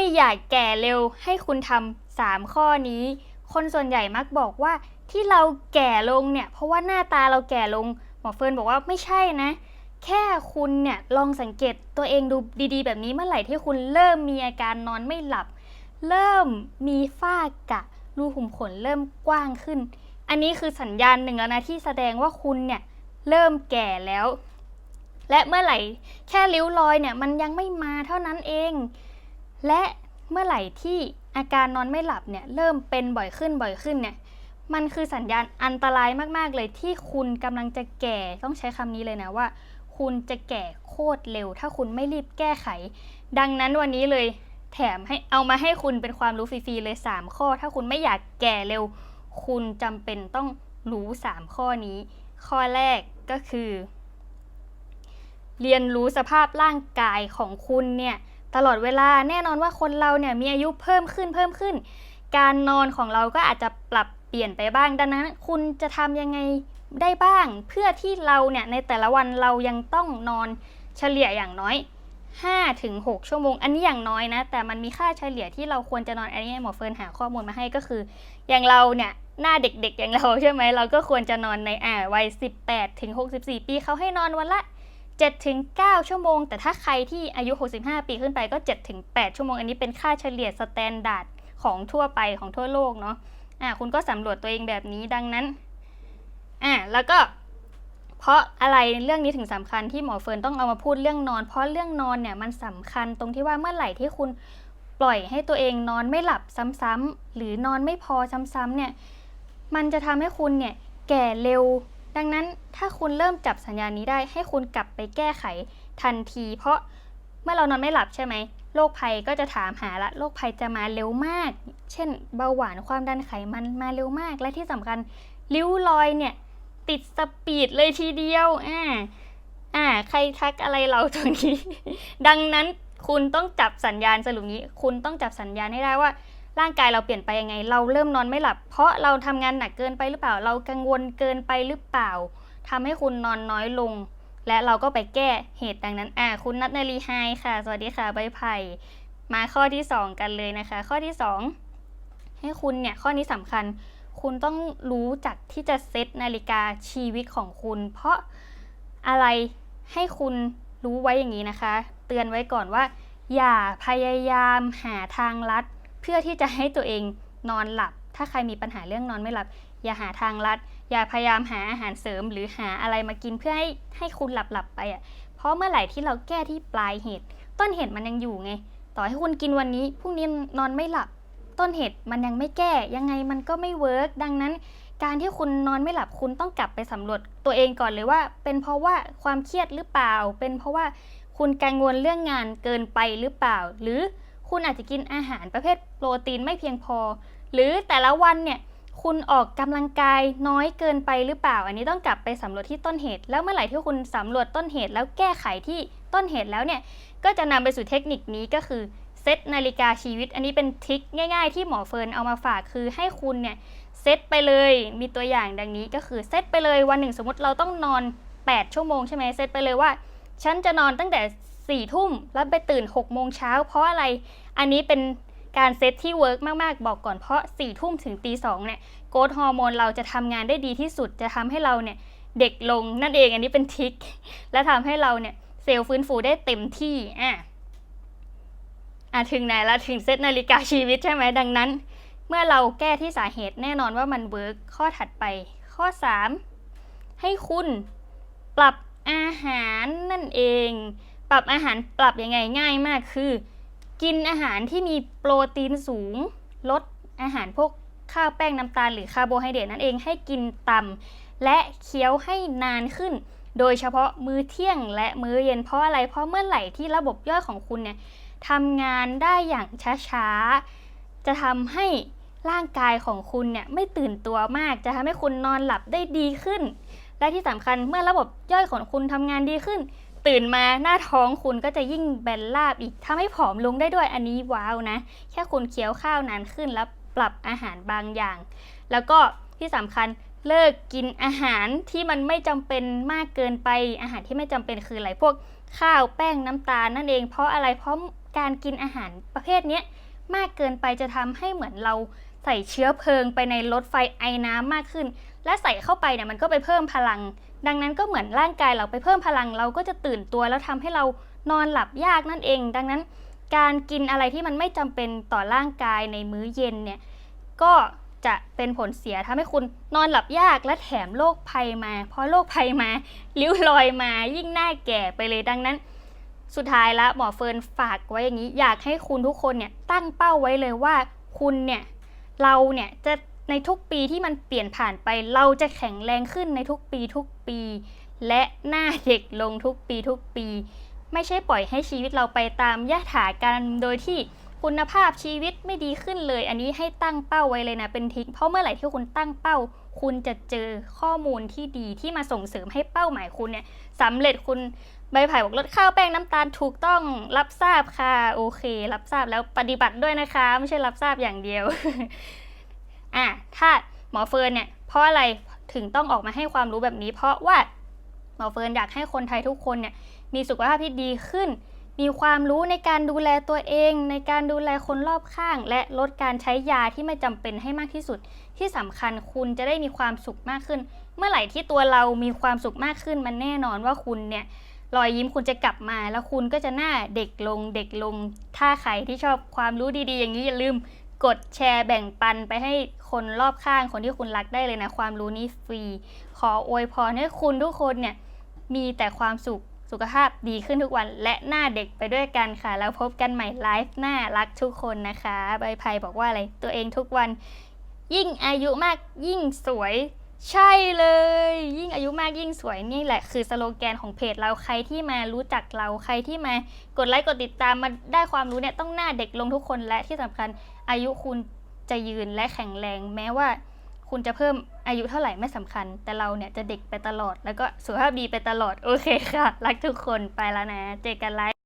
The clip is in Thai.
ไม่อยากแก่เร็วให้คุณทำสามข้อนี้ คนส่วนใหญ่มักบอกว่าที่เราแก่ลงเนี่ย เพราะว่าหน้าตาเราแก่ลง หมอเฟิร์นบอกว่าไม่ใช่นะ แค่คุณเนี่ยลองสังเกตตัวเองดูดีๆ แบบนี้เมื่อไหร่ที่คุณเริ่มมีอาการนอนไม่หลับ เริ่มมีฝ้ากะ รูขุมขนเริ่มกว้างขึ้น อันนี้คือสัญญาณหนึ่งแล้วนะที่แสดงว่าคุณเนี่ยเริ่มแก่แล้ว และเมื่อไหร่แค่ริ้วรอยเนี่ยมันยังไม่มาเท่านั้นเอง และเมื่อไหร่ที่อาการนอนไม่หลับเนี่ยเริ่มเป็นบ่อยขึ้นบ่อยขึ้นเนี่ยมันคือสัญญาณอันตรายมากๆเลยที่คุณกำลังจะแก่ต้องใช้คำนี้เลยนะว่า คุณจะแก่โคตรเร็ว ถ้าคุณไม่รีบแก้ไข ดังนั้นวันนี้เลยแถมให้เอามาให้คุณเป็นความรู้ฟรีๆเลย 3 ข้อ ถ้าคุณไม่อยากแก่เร็ว คุณจำเป็นต้องรู้ 3 ข้อนี้ ข้อแรกก็คือ เรียนรู้สภาพร่างกายของคุณเนี่ย ตลอดเวลาแน่นอนว่าคนเราเนี่ยมีอายุเพิ่มขึ้นเพิ่มขึ้น การนอนของเราก็อาจจะปรับเปลี่ยนไปบ้างดังนั้น คุณจะทำยังไงได้บ้าง เพื่อที่เราเนี่ยในแต่ละวันเรายังต้องนอนเฉลี่ยอย่างน้อย5-6ถึง6ชั่วโมง อันนี้อย่างน้อยนะ แต่มันมีค่าเฉลี่ยที่เราควรจะนอนอันนี้หมอเฟิร์นหาข้อมูลมาให้ก็คือ อย่างเราเนี่ยหน้าเด็กๆ อย่างเราใช่ไหมเราก็ควรจะนอนในอ่าวัย 18ถึง64 ปีเขาให้นอนวันละ 7ถึง9ชั่วโมง แต่ถ้าใครที่อายุ 65 ปีขึ้นไปก็7ถึง8ชั่วโมง อันนี้เป็นค่าเฉลี่ยสแตนดาร์ดของทั่วไปของทั่วโลกเนาะอ่าคุณก็สำรวจตัวเองแบบนี้ดังนั้นอ่าแล้วก็เพราะอะไรเรื่องนี้ถึงสำคัญที่หมอเฟิร์นต้องเอามาพูดเรื่องนอน เพราะเรื่องนอนเนี่ยมันสำคัญตรงที่ว่าเมื่อไหร่ที่คุณปล่อยให้ตัวเองนอนไม่หลับซ้ำๆหรือนอนไม่พอซ้ำๆเนี่ยมันจะทำให้คุณเนี่ยแก่เร็ว ดังนั้นถ้าคุณเริ่มจับสัญญาณนี้ได้ให้คุณกลับไปแก้ไขทันที เพราะเมื่อเรานอนไม่หลับใช่ไหมโรคภัยก็จะถามหาละโรคภัยจะมาเร็วมาก เช่น เบาหวานความดันไขมันมาเร็วมาก และที่สำคัญริ้วรอยเนี่ย ติดสปีดเลยทีเดียวอ่าอ่า ใครทักอะไรเราตรงนี้ ดังนั้นคุณต้องจับสัญญาณสรุปนี้ คุณต้องจับสัญญาณให้ได้ว่า ร่างกายเราเปลี่ยนไปยังไง เราเริ่มนอนไม่หลับ เพราะเราทำงานหนักเกินไปหรือเปล่า เรากังวลเกินไปหรือเปล่าทำให้คุณนอนน้อยลง และเราก็ไปแก้เหตุดังนั้นอ่าคุณนัทนารีไฮค่ะ สวัสดีค่ะใบไผ่มาข้อที่ 2 กันเลยนะคะ ข้อที่ 2 ให้คุณเนี่ยข้อนี้สำคัญ คุณต้องรู้จักที่จะเซตนาฬิกาชีวิตของคุณ เพราะอะไรให้คุณรู้ไว้อย่างนี้นะคะ เตือนไว้ก่อนว่า อย่าพยายามหาทางลัด เพื่อที่จะให้ตัวเองนอนหลับ ถ้าใครมีปัญหาเรื่องนอนไม่หลับ อย่าหาทางลัด อย่าพยายามหาอาหารเสริม หรือหาอะไรมากินเพื่อให้ให้คุณหลับหลับไปอะ เพราะเมื่อไหร่ที่เราแก้ที่ปลายเหตุ ต้นเหตุมันยังอยู่ไง ต่อให้คุณกินวันนี้พรุ่งนี้นอนไม่หลับ ต้นเหตุมันยังไม่แก้ ยังไงมันก็ไม่เวิร์กดังนั้น การที่คุณนอนไม่หลับคุณต้องกลับไปสำรวจตัวเองก่อนเลยว่า เป็นเพราะว่าความเครียดหรือเปล่า เป็นเพราะว่าคุณกังวลเรื่องงานเกินไปหรือเปล่า หรือ คุณอาจจะกินอาหารประเภทโปรตีนไม่เพียงพอ หรือแต่ละวันเนี่ยคุณออกกำลังกายน้อยเกินไปหรือเปล่า อันนี้ต้องกลับไปสำรวจที่ต้นเหตุ แล้วเมื่อไหร่ที่คุณสำรวจต้นเหตุแล้วแก้ไขที่ต้นเหตุแล้วเนี่ยก็จะนำไปสู่เทคนิคนี้ก็คือเซตนาฬิกาชีวิต อันนี้เป็นทริคง่าย ๆ ที่หมอเฟิร์นเอามาฝากคือให้คุณเนี่ยเซตไปเลยมีตัวอย่างดังนี้ก็คือเซตไปเลยวันหนึ่งสมมติเราต้องนอน 8 ชั่วโมงใช่ไหมเซตไปเลยว่า ฉันจะนอนตั้งแต่ 4ี่ทุ่มแล้วไปตื่น6โมงเช้าเพราะอะไร อันนี้เป็นการเซตที่เวิร์กมาก ๆ บอกก่อนเพราะ4ี่ทุ่มถึงตีสองเนี่ยโกรทฮอร์โมนเราจะทำงานได้ดีที่สุดจะทำให้เราเนี่ยเด็กลงนั่นเองอันนี้เป็นทริคและทำให้เราเนี่ยเซลล์ฟื้นฟูได้เต็มที่อะอะถึงไหนละถึงเซตนาฬิกาชีวิตใช่ไหมดังนั้น เมื่อเราแก้ที่สาเหตุแน่นอนว่ามันเวิร์กข้อถัดไป ข้อ 3 ให้คุณปรับอาหารนั่นเอง ปรับอาหารปรับยังไงง่ายมากคือ กินอาหารที่มีโปรตีนสูง ลดอาหารพวกข้าวแป้งน้ำตาลหรือคาร์โบไฮเดรตนั่นเองให้กินต่ำและเคี้ยวให้นานขึ้น โดยเฉพาะมื้อเที่ยงและมื้อเย็นเพราะอะไรเพราะเมื่อไหร่ที่ระบบย่อยของคุณเนี่ยทำงานได้อย่างช้าๆ จะทำให้ร่างกายของคุณเนี่ยไม่ตื่นตัวมาก จะทำให้คุณนอนหลับได้ดีขึ้น และที่สำคัญเมื่อระบบย่อยของคุณทำงานดีขึ้น ตื่นมาหน้าท้องคุณก็จะยิ่งแบนราบอีกทำให้ผอมลงได้ด้วยอันนี้ว้าวนะ แค่คุณเคี้ยวข้าวนานขึ้นแล้วปรับอาหารบางอย่าง แล้วก็ที่สำคัญเลิกกินอาหารที่มันไม่จำเป็นมากเกินไปอาหารที่ไม่จำเป็นคืออะไรพวกข้าวแป้งน้ำตาลนั่นเอง เพราะอะไรเพราะการกินอาหารประเภทนี้มากเกินไปจะทำให้เหมือนเราใส่เชื้อเพลิงไปในรถไฟไอน้ำมากขึ้น และใส่เข้าไปเนี่ยมันก็ไปเพิ่มพลัง ดังนั้นก็เหมือนร่างกายเราไปเพิ่มพลังเราก็จะตื่นตัวแล้วทำให้เรานอนหลับยากนั่นเอง ดังนั้นการกินอะไรที่มันไม่จำเป็นต่อร่างกายในมื้อเย็นเนี่ยก็จะเป็นผลเสียทำให้คุณนอนหลับยากและแถมโรคภัยมาเพอโรคภัยมาริ้วรอยมายิ่งหน้าแก่ไปเลยดังนั้น สุดท้ายล้วหมอเฟิร์นฝากไว้อย่างนี้ อยากให้คุณทุกคนเนี่ยตั้งเป้าไว้เลยว่าคุณเนี่ยเราเนี่ยจะ ในทุกปีที่มันเปลี่ยนผ่านไปเราจะแข็งแรงขึ้นในทุกปีทุกปี และหน้าเด็กลงทุกปีทุกปี ไม่ใช่ปล่อยให้ชีวิตเราไปตามยถากรรโดยที่คุณภาพชีวิตไม่ดีขึ้นเลย อันนี้ให้ตั้งเป้าไว้เลยนะเป็นทิกเพราะเมื่อไหร่ที่คุณตั้งเป้า คุณจะเจอข้อมูลที่ดีที่มาส่งเสริมให้เป้าหมายคุณเนี่ยสำเร็จคุณใบไผ่บอกลดข้าวแป้งน้ำตาลถูกต้องรับทราบค่ะ โอเค รับทราบแล้วปฏิบัติด้วยนะคะ ไม่ใช่รับทราบอย่างเดียว อะถ้าหมอเฟิร์นเนี่ยเพราะอะไรถึงต้องออกมาให้ความรู้แบบนี้ เพราะว่าหมอเฟิร์นอยากให้คนไทยทุกคนเนี่ยมีสุขภาพที่ดีขึ้น มีความรู้ในการดูแลตัวเอง ในการดูแลคนรอบข้าง และลดการใช้ยาที่ไม่จำเป็นให้มากที่สุด ที่สำคัญคุณจะได้มีความสุขมากขึ้น เมื่อไหร่ที่ตัวเรามีความสุขมากขึ้นมันแน่นอนว่าคุณเนี่ยรอยยิ้มคุณจะกลับมาแล้วคุณก็จะหน้าเด็กลงเด็กลง ถ้าใครที่ชอบความรู้ดีๆ อย่างนี้อย่าลืม กดแชร์แบ่งปันไปให้คนรอบข้างคนที่คุณรักได้เลยนะ ความรู้นี้ฟรี ขออวยพรให้คุณทุกคนเนี่ย มีแต่ความสุขสุขภาพดีขึ้นทุกวันและหน้าเด็กไปด้วยกันค่ะ แล้วพบกันใหม่ไลฟ์หน้ารักทุกคนนะคะใบไผ่บอกว่าอะไร ตัวเองทุกวัน ยิ่งอายุมากยิ่งสวย ใช่เลย ยิ่งอายุมากยิ่งสวยนี่แหละ คือสโลแกนของเพจเราใครที่มารู้จักเราใครที่มากดไลค์กดติดตามมาได้ความรู้เนี่ยต้องหน้าเด็กลงทุกคนและที่สำคัญ อายุคุณจะยืนและแข็งแรง แม้ว่าคุณจะเพิ่มอายุเท่าไหร่ไม่สำคัญ แต่เราเนี่ยจะเด็กไปตลอด แล้วก็สุขภาพดีไปตลอด โอเคค่ะ รักทุกคนไปแล้วนะ เจอกันไลฟ์